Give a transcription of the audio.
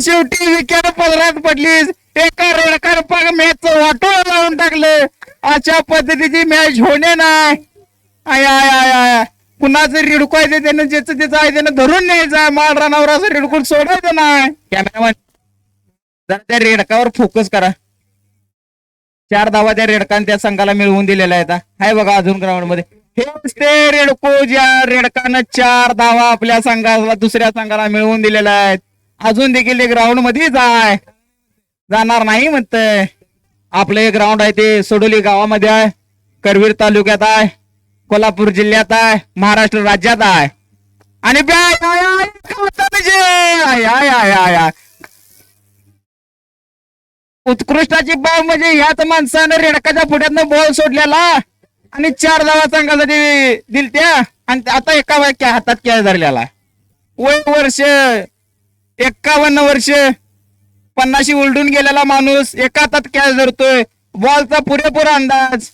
शेवटी विकेट पदरात पडलीस एका रेडकार पाग मॅच वाटोळ लावून टाकलं. अशा पद्धतीची मॅच होणे नाही. आय आय आय आय. कुणाचं रिडकवायचं आहे त्यानं ज्याचं त्याचं आहे त्यानं धरून न्यायचं. माळ रानावर असं रिडकून सोडायचं नाही. कॅमेरामॅन जरा त्या रेडकावर फोकस करा. चार धावा त्या रेडकान त्या संघाला मिळवून दिलेल्या आहेत. हाय बघा अजून ग्राउंडमध्ये. हेच ते रेडको ज्या रेडकानं चार धावा आपल्या संघाला दुसऱ्या संघाला मिळवून दिलेल्या आहेत. अजून देखील ग्राउंडमध्ये जाय. जाणार नाही म्हणत आपलं एक ग्राउंड आहे ते सोडोली गावामध्ये आहे. करवीर तालुक्यात आहे. कोल्हापूर जिल्ह्यात आहे. महाराष्ट्र राज्यात आहे. आणि उत्कृष्टाची बाब म्हणजे याच माणसानं रेडकाच्या फुट्यातनं बॉल सोडलेला. आणि चार धावा चांगला दिलत्या. आणि आता एका वाक्य हातात खेळ धरलेला वय वर्ष एक्कावन्न वर्ष पन्नाशी उलटून गेलेला माणूस एका हातात कॅच धरतोय. बॉलचा पुरेपूर अंदाज.